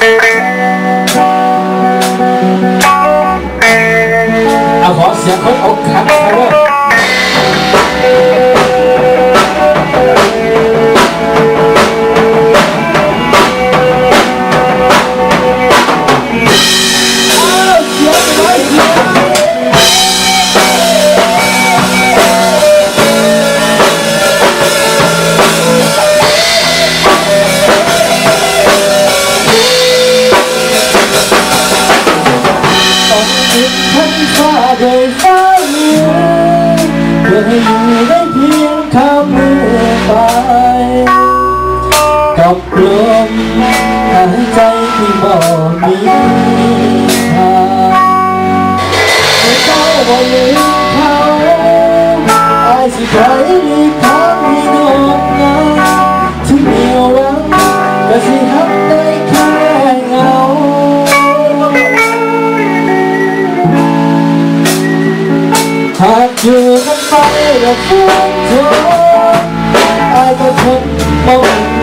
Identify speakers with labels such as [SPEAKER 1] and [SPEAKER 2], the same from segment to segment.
[SPEAKER 1] เอาขอเฟ้า
[SPEAKER 2] โดยฟ้าเลือเพื่อให้อยู่ได้เพียงข้ามมือไปกับลมหายใจที่บ่มีทางเมื่อเจ้าบ่ลืมเขาอายสิใคร อยู่กันไปแล้วฟุ้งทนอายก็ทนมอง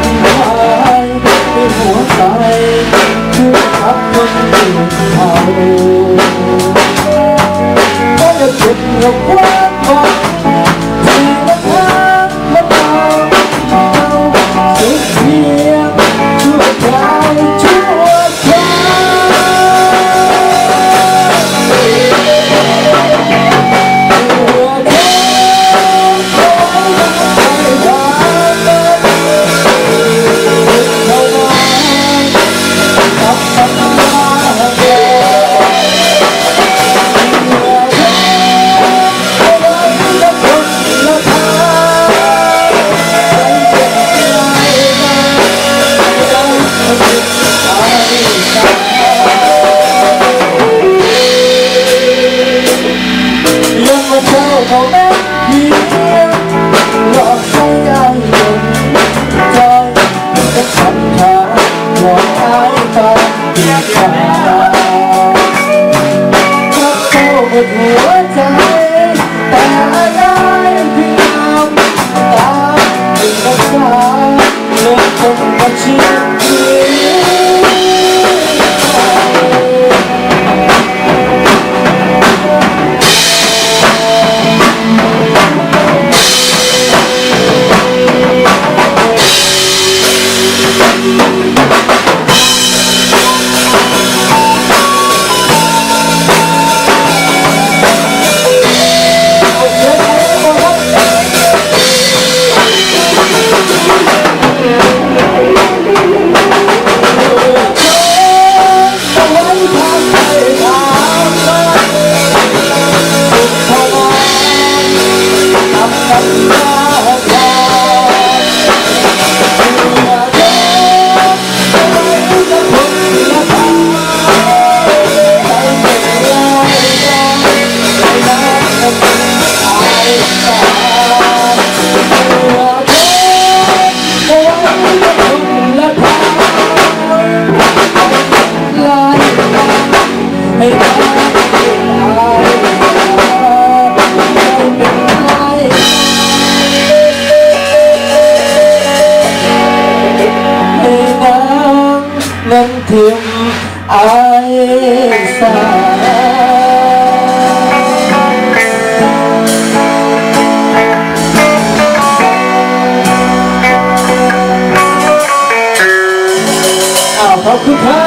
[SPEAKER 2] ดี ให้ได้ให้น้ำนั้นทิมอายสาอ้าวขอบคุณครับ